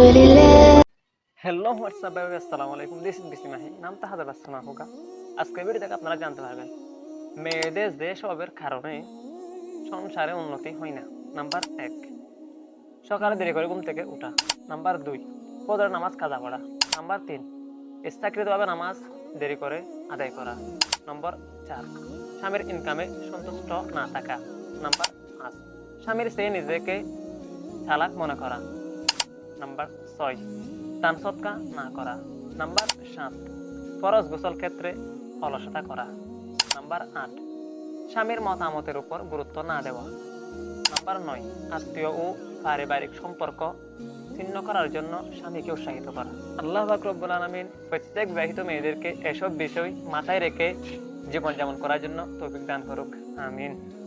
Hello WhatsApp ভাই আসসালামু আলাইকুম দিস ইজ বিসি মাহি নাম তাহাদুর আসসালাম হোগা আজকে ভিডিও থেকে আপনারা জানতে পারবেন মেয়েদের যে স্বভাবের কারণে সংসারে উন্নতি হয় না নাম্বার এক সকালে দেরি করে ঘুম থেকে উঠা নাম্বার দুই পদের নামাজ কাজা পড়া নাম্বার তিন ইচ্ছাকৃতভাবে নামাজ দেরি করে আদায় করা নম্বর চার স্বামীর ইনকামে সন্তুষ্ট না থাকা নাম্বার পাঁচ স্বামীর সে নিজেকে চালাক মনে করা নাম্বার ছয়। দান সৎকা না করা। নাম্বার সাত, ফরজ গোসল ক্ষেত্রে অলসতা করা। নাম্বার আট, স্বামীর মতামতের উপর গুরুত্ব না দেওয়া। নাম্বার নয়, আত্মীয় ও পারিবারিক সম্পর্ক ছিন্ন করার জন্য স্বামীকে উৎসাহিত করা। আল্লাহ বাকরবুল আলমিন প্রত্যেক বিবাহিত মেয়েদেরকে এসব বিষয় মাথায় রেখে জীবন জীবনযাপন করার জন্য তৌফিক দান করুক। আমিন।